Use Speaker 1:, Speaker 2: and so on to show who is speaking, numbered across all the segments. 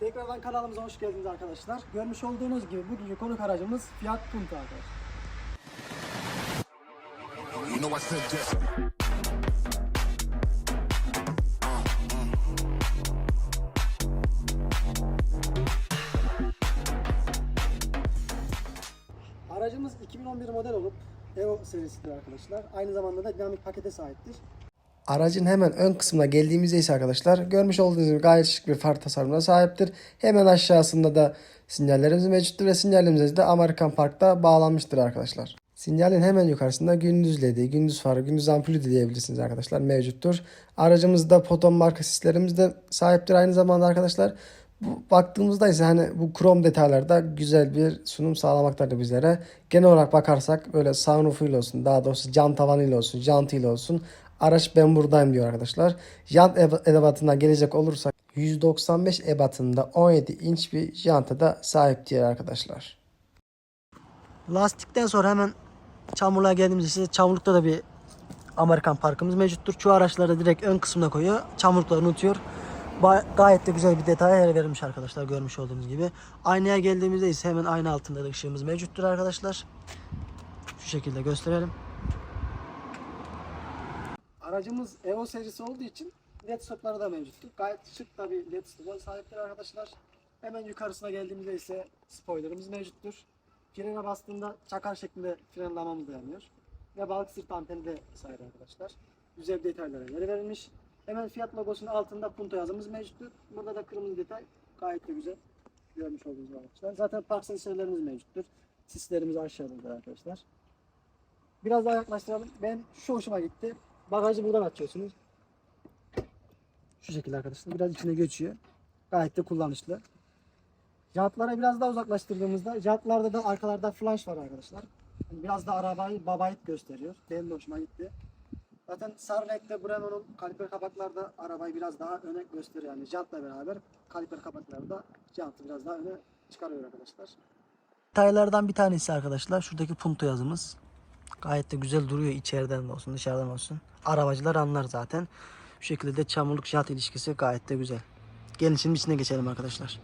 Speaker 1: Tekrardan kanalımıza hoş geldiniz arkadaşlar. Görmüş olduğunuz gibi bugünkü konuk aracımız Fiat Punto arkadaşlar. Aracımız 2011 model olup Evo serisidir arkadaşlar. Aynı zamanda da dinamik pakete sahiptir.
Speaker 2: Aracın hemen ön kısmına geldiğimizde ise arkadaşlar görmüş olduğunuz gibi gayet şık bir far tasarımına sahiptir. Hemen aşağısında da sinyallerimiz mevcuttur ve sinyallerimiz de Amerikan Park'ta bağlanmıştır arkadaşlar. Sinyalin hemen yukarısında gündüz ledi, gündüz farı, gündüz ampulü de diyebilirsiniz arkadaşlar mevcuttur. Aracımızda Potom marka sislerimiz de sahiptir aynı zamanda arkadaşlar. Bu, baktığımızda ise hani bu krom detaylarda güzel bir sunum sağlamaktadır bizlere. Genel olarak bakarsak böyle sunroofuyla olsun daha doğrusu cam tavanıyla olsun, jantıyla olsun araç ben buradayım diyor arkadaşlar. Jant eb- ebatına gelecek olursak 195 ebatında 17 inç bir janta da sahip diyor arkadaşlar.
Speaker 1: Lastikten sonra hemen çamurluğa geldiğimizde size çamurlukta da bir Amerikan parkımız mevcuttur. Çoğu araçlarda direkt ön kısmına koyuyor. Çamurlukları unutuyor. Ba- gayet de güzel bir detaya yer verilmiş arkadaşlar görmüş olduğunuz gibi. Aynaya geldiğimizde ise hemen ayna altında da ışığımız mevcuttur arkadaşlar. Şu şekilde gösterelim. Aracımız Evo serisi olduğu için led stopları da mevcuttur. Gayet şık da bir led stopa sahiptir arkadaşlar. Hemen yukarısına geldiğimizde ise spoilerımız mevcuttur. Frene bastığında çakar şeklinde frenlamamız dayanıyor. Ve balık sırt anteni de sahip arkadaşlar. Güzel detaylara yer verilmiş. Hemen fiyat logosunun altında punto yazımız mevcuttur. Burada da kırmızı detay gayet de güzel. Görmüş olduğunuz arkadaşlar. Zaten park sensörlerimiz mevcuttur. Sislerimiz aşağıda arkadaşlar. Biraz daha yaklaştıralım. Ben şu hoşuma gitti. Bagajı buradan açıyorsunuz. Şu şekilde arkadaşlar. Biraz içine göçüyor. Gayet de kullanışlı. Jantlara biraz daha uzaklaştırdığımızda jantlarda da arkalarda flash var arkadaşlar. Yani biraz da arabayı babayit gösteriyor. Benim de hoşuma gitti. Zaten sarı renkte Brembo'nun kaliper kapaklarda arabayı biraz daha öne gösteriyor. Yani jantla beraber kaliper kapaklarda jantı biraz daha öne çıkarıyor arkadaşlar. Detaylardan bir tanesi arkadaşlar. Şuradaki punto yazımız. Gayet de güzel duruyor içeriden de olsun dışarıdan olsun. Arabacılar anlar zaten. Şu şekilde de çamurluk jant ilişkisi gayet de güzel. Gelin şimdi içine geçelim arkadaşlar.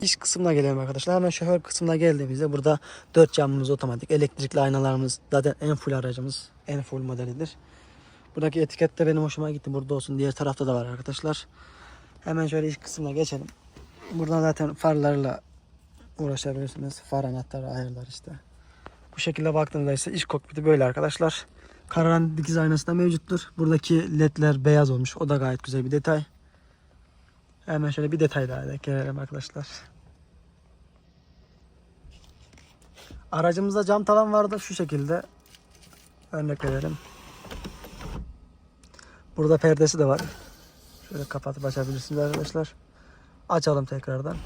Speaker 1: İç kısmına gelelim arkadaşlar. Hemen şoför kısmına geldiğimizde burada dört camımız otomatik. Elektrikli aynalarımız zaten en full aracımız. En full modelidir. Buradaki etiket de benim hoşuma gitti. Burada olsun. Diğer tarafta da var arkadaşlar. Hemen şöyle iç kısmına geçelim. Buradan zaten farlarla uğraşabilirsiniz. Far anahtarı ayarlar işte. Bu şekilde baktığımızda ise iç kokpiti böyle arkadaşlar. Kararan dikiz aynası da mevcuttur. Buradaki ledler beyaz olmuş. O da gayet güzel bir detay. Hemen şöyle bir detay daha ekleyelim arkadaşlar. Aracımızda cam tavan vardı şu şekilde. Örnek verelim. Burada perdesi de var. Şöyle kapatıp açabilirsiniz arkadaşlar. Açalım tekrardan.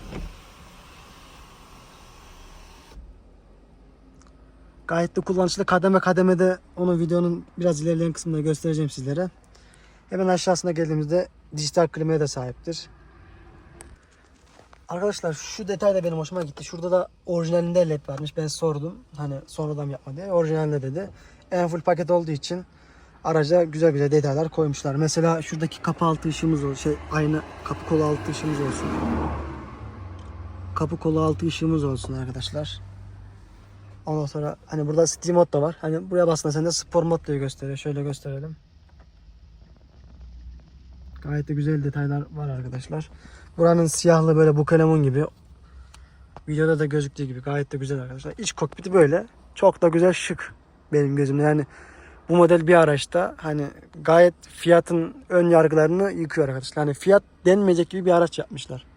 Speaker 1: Gayet de kullanışlı kademe kademede onu videonun biraz ilerleyen kısmında göstereceğim sizlere. Hemen aşağısına geldiğimizde dijital klimaya da sahiptir. Arkadaşlar şu detay da benim hoşuma gitti. Şurada da orijinalinde led varmış. Ben sordum. Hani sonradan yapma diye. Orijinalinde dedi. En full paket olduğu için araca güzel güzel detaylar koymuşlar. Mesela şuradaki kapı altı ışığımız olsun. Şey aynı kapı kolu altı ışığımız olsun. Kapı kolu altı ışığımız olsun arkadaşlar. Ondan sonra hani burada Steam mod da var. Hani buraya bastığında sende spor mod diye gösteriyor. Şöyle gösterelim. Gayet de güzel detaylar var arkadaşlar. Buranın siyahlı böyle bukalemun gibi. Videoda da gözüktüğü gibi gayet de güzel arkadaşlar. İç kokpiti böyle. Çok da güzel şık benim gözümde. Yani bu model bir araçta hani gayet fiyatın ön yargılarını yıkıyor arkadaşlar. Hani fiyat denmeyecek gibi bir araç yapmışlar.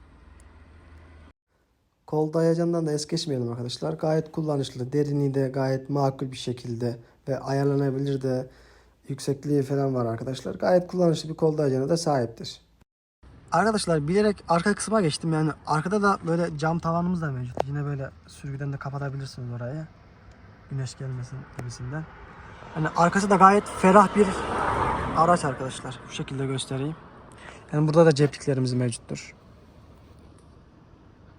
Speaker 2: Kol dayacandan da es geçmeyelim arkadaşlar. Gayet kullanışlı. Derinliği de gayet makul bir şekilde ve ayarlanabilir de yüksekliği falan var arkadaşlar. Gayet kullanışlı bir kol dayacana da sahiptir.
Speaker 1: Arkadaşlar bilerek arka kısma geçtim. Yani arkada da böyle cam tavanımız da mevcut. Yine böyle sürgüden de kapatabilirsiniz orayı. Güneş gelmesin gibisinden. Yani arkası da gayet ferah bir araç arkadaşlar. Bu şekilde göstereyim. Yani burada da cepliklerimiz mevcuttur.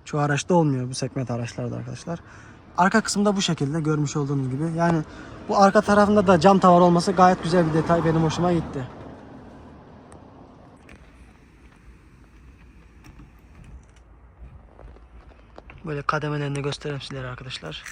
Speaker 1: Çoğu araçta olmuyor bu segment araçlarda arkadaşlar. Arka kısımda bu şekilde görmüş olduğunuz gibi. Yani bu arka tarafında da cam tavan olması gayet güzel bir detay. Benim hoşuma gitti. Böyle kademelerini göstereyim sizlere arkadaşlar.